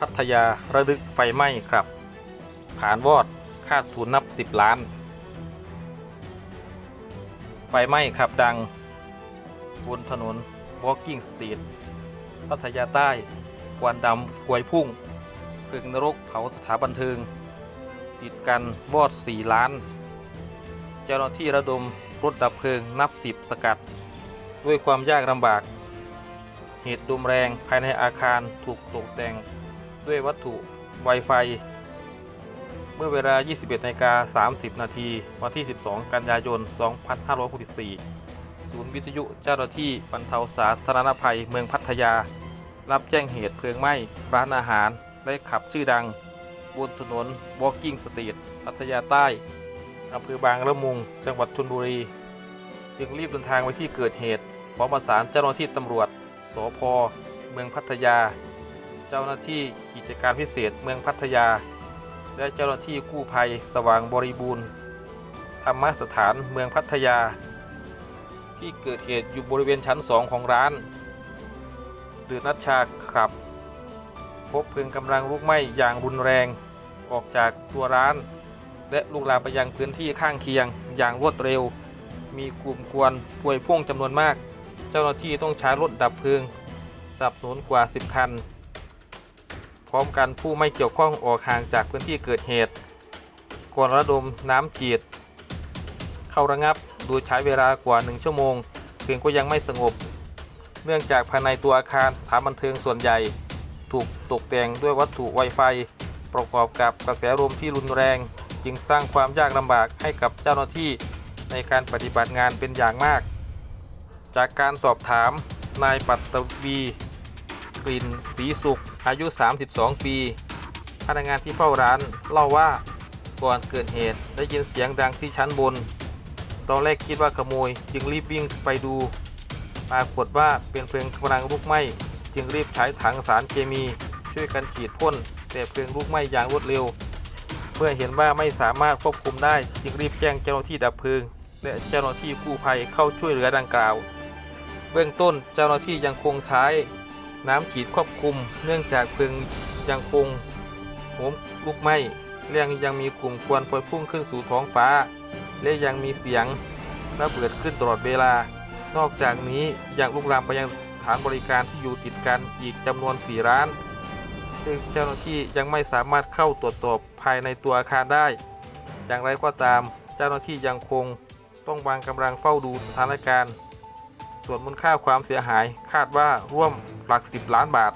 พัทยาระลึกไฟไหม้ครับ ผ่านวอดคาดสูญนับ 10 ล้าน ไฟไหม้ขับดัง บนถนน Walking Street พัทยาใต้ควันดำพวยพุ่งเพลิงนรกเผาสถาบันเทิง ติดกันวอด 4 ล้าน เจ้าหน้าที่ระดมรถดับเพลิงนับ 10 สกัด ด้วยความยากลำบาก เหตุดุมแรงภายในอาคารถูกตกแต่ง ด้วยวัตถุ Wi-Fi เมื่อเวลา 21นาฬิกา30 นาทีวันที่ 12 กันยายน 2564 ศูนย์วิทยุเจ้าหน้าที่บรรเทาสาธารณภัยเมืองพัทยา รับแจ้งเหตุเพลิงไหม้ร้านอาหารและขับชื่อดัง บนถนน Walking Street พัทยาใต้อำเภอบางละมุง จังหวัดชลบุรี จึงรีบเดินทางไปที่เกิดเหตุพร้อมประสานเจ้าหน้าที่ตำรวจสพเมืองพัทยา เจ้าหน้าที่กิจการพิเศษเมืองพัทยา และเจ้าหน้าที่กู้ภัยสว่างบริบูรณ์ ธรรมสถานเมืองพัทยา ที่เกิดเหตุอยู่บริเวณชั้น2ของร้านหรือนัชชาครับ พบเพลิงกำลังลุกไหม้อย่างรุนแรง ออกจากตัวร้าน และลุกลามไปยังพื้นที่ข้างเคียงอย่างรวดเร็ว มีกลุ่มควันพวยพุ่งจำนวนมาก เจ้าหน้าที่ต้องใช้รถดับเพลิงสับสนกว่า 10 คัน พร้อมกันผู้ไม่เกี่ยวข้องออกห่างจากพื้นที่เกิดเหตุก่อนระดมน้ำฉีด เข้าระงับโดยใช้เวลากว่า 1 ชั่วโมงเพลิงก็ยังไม่สงบ เนื่องจากภายในตัวอาคารสถานบันเทิงส่วนใหญ่ ถูกตกแต่งด้วยวัตถุ Wi-Fi ประกอบกับกระแสลมที่รุนแรง จึงสร้างความยากลำบากให้กับเจ้าหน้าที่ในการปฏิบัติงานเป็นอย่างมาก จากการสอบถามนายปัตตวี กลิ่นศรีสุข อายุ 32 ปี พนักงานที่เฝ้าร้านเล่าว่าก่อนเกิดเหตุได้ยินเสียงดังที่ชั้นบน ตอนแรกคิดว่าขโมยจึงรีบวิ่งไปดู ปรากฏว่าเป็นเพลิงกำลังลุกไหม้ จึงรีบใช้ถังสารเคมี ช่วยกันฉีดพ่น แต่เพลิงลุกไหม้อย่างรวดเร็ว เมื่อเห็นว่าไม่สามารถควบคุมได้จึงรีบแจ้งเจ้าหน้าที่ดับเพลิง และเจ้าหน้าที่กู้ภัยเข้าช่วยเหลือดังกล่าว เบื้องต้นเจ้าหน้าที่ยังคงใช้ น้ำฉีดควบคุม เนื่องจากเพลิงยังคงโหมลุกไหม้และยังมีกลุ่มควันพวยพุ่งขึ้นสู่ท้องฟ้า และยังมีเสียงระเบิดขึ้นตลอดเวลา นอกจากนี้ยังลุกลามไปยังสถานบริการที่อยู่ติดกันอีกจำนวน 4 ร้าน ซึ่งเจ้าหน้าที่ยังไม่สามารถเข้าตรวจสอบภายในตัวอาคารได้ อย่างไรก็ตาม เจ้าหน้าที่ยังคงต้องวางกำลังเฝ้าดูสถานการณ์ ส่วนมูลค่าความเสียหายคาดว่าร่วมหลัก 10 ล้านบาท